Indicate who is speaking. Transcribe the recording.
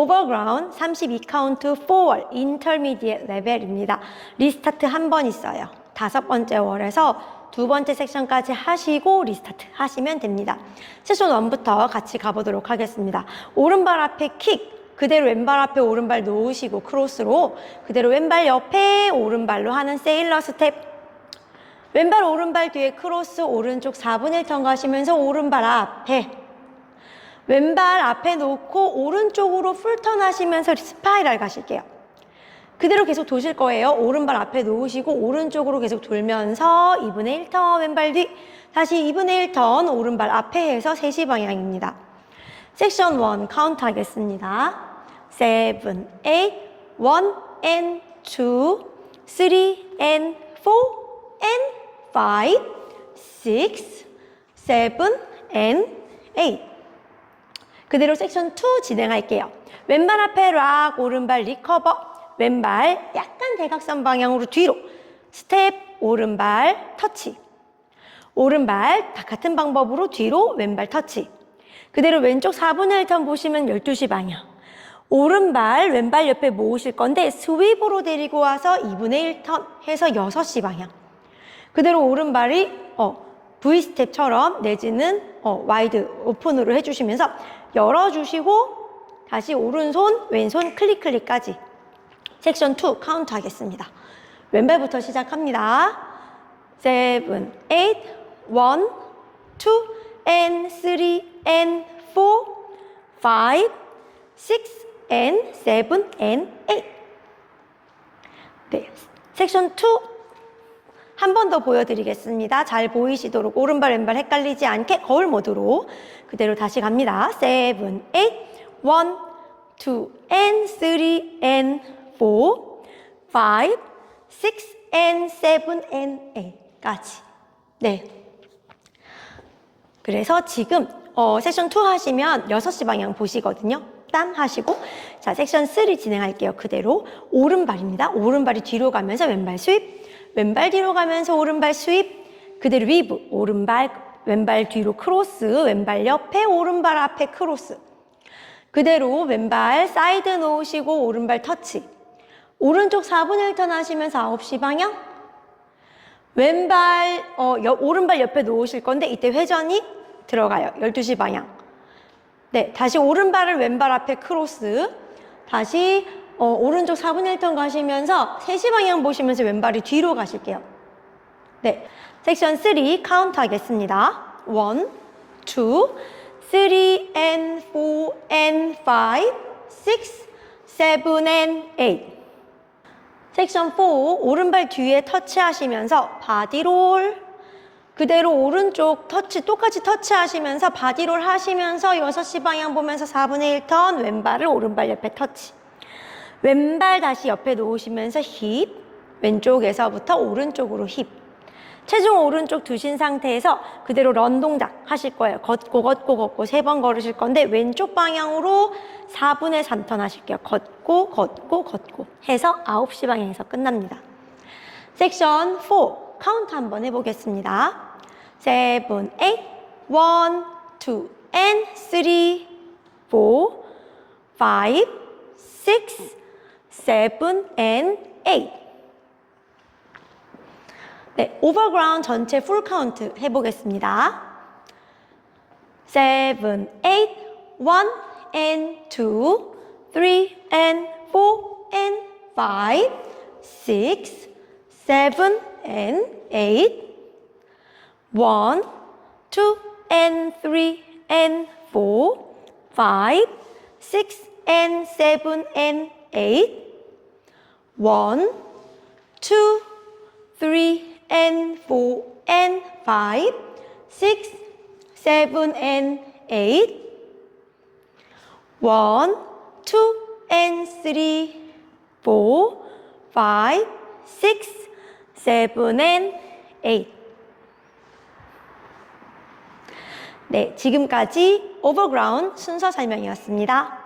Speaker 1: overground 32카운트 4월 intermediate 레벨입니다. 리스타트 한 번 있어요. 다섯 번째 월에서 두 번째 섹션까지 하시고 리스타트 하시면 됩니다. 세션 1부터 같이 가보도록 하겠습니다. 오른발 앞에 킥, 그대로 왼발 앞에 오른발 놓으시고 크로스로 그대로 왼발 옆에 오른발로 하는 세일러 스텝 왼발 오른발 뒤에 크로스 오른쪽 4분의 1턴 가시면서 오른발 앞에 왼발 앞에 놓고 오른쪽으로 풀턴 하시면서 스파이럴 가실게요. 그대로 계속 도실 거예요. 오른발 앞에 놓으시고 오른쪽으로 계속 돌면서 2분의 1턴 왼발 뒤 다시 2분의 1턴 오른발 앞에 해서 3시 방향입니다. 섹션 1 카운트 하겠습니다. 7, 8, 1 and 2, 3 and 4 and 5, 6, 7 and 8. 그대로 섹션 2 진행할게요. 왼발 앞에 락, 오른발 리커버, 왼발 약간 대각선 방향으로 뒤로, 스텝, 오른발 터치. 오른발 다 같은 방법으로 뒤로 왼발 터치. 그대로 왼쪽 4분의 1턴 보시면 12시 방향. 오른발 왼발 옆에 모으실 건데 스윕으로 데리고 와서 2분의 1턴 해서 6시 방향. 그대로 오른발이 어, V 스텝처럼 내지는 어, 와이드 오픈으로 해주시면서 열어주시고 다시 오른손 왼손 클릭 클릭까지 섹션 2 카운트 하겠습니다. 왼발부터 시작합니다. 7, 8, 1, 2, and 3, and 4, 5, 6, and 7, and 8. 네, 섹션 2 한 번 더 보여드리겠습니다. 잘 보이시도록 오른발 왼발 헷갈리지 않게 거울 모드로 그대로 다시 갑니다. 7, 8, 1, 2, and 3, and 4, 5, 6, and 7, and 8까지. 네. 그래서 지금 어, 섹션 2 하시면 6시 방향 보시거든요. 땀 하시고 자 섹션 3 진행할게요. 그대로 오른발입니다. 오른발이 뒤로 가면서 왼발 스윕 왼발 뒤로 가면서 오른발 스윕. 그대로 위브 오른발 왼발 뒤로 크로스. 왼발 옆에 오른발 앞에 크로스. 그대로 왼발 사이드 놓으시고 오른발 터치. 오른쪽 4분의 1턴 하시면서 9시 방향. 왼발 어, 옆- 오른발 옆에 놓으실 건데 이때 회전이 들어가요. 12시 방향. 네 다시 오른발을 왼발 앞에 크로스. 다시 어, 오른쪽 4분의 1턴 가시면서 3시 방향 보시면서 왼발이 뒤로 가실게요. 네 섹션 3 카운트 하겠습니다. 1, 2, 3 and 4 and 5 6, 7 and 8 섹션 4 오른발 뒤에 터치하시면서 바디롤. 그대로 오른쪽 터치 똑같이 터치하시면서 바디롤 하시면서 6시 방향 보면서 4분의 1턴 왼발을 오른발 옆에 터치 왼발 다시 옆에 놓으시면서 힙 왼쪽에서부터 오른쪽으로 힙 체중 오른쪽 두신 상태에서 그대로 런 동작 하실 거예요. 걷고 걷고 걷고 세 번 걸으실 건데 왼쪽 방향으로 4분의 3턴 하실게요. 걷고 걷고 걷고 해서 9시 방향에서 끝납니다. 섹션 4 카운트 한번 해보겠습니다. 7, 8, 1, 2, and 3, 4, 5, 6, 7, and 8. 네, 오버그라운드 전체 풀 카운트 해보겠습니다. 7, 8, 1 and 2, 3 and 4 and 5, 6, 7 and 8, 1, 2 and 3 and 4, 5, 6 and 7 and 8, 1, 2, 3 and 4 and 5, 6, 7 and 8, 1, 2 and 3, 4, 5, 6, 7 and 8. 네, 지금까지 오버그라운드 순서 설명이었습니다.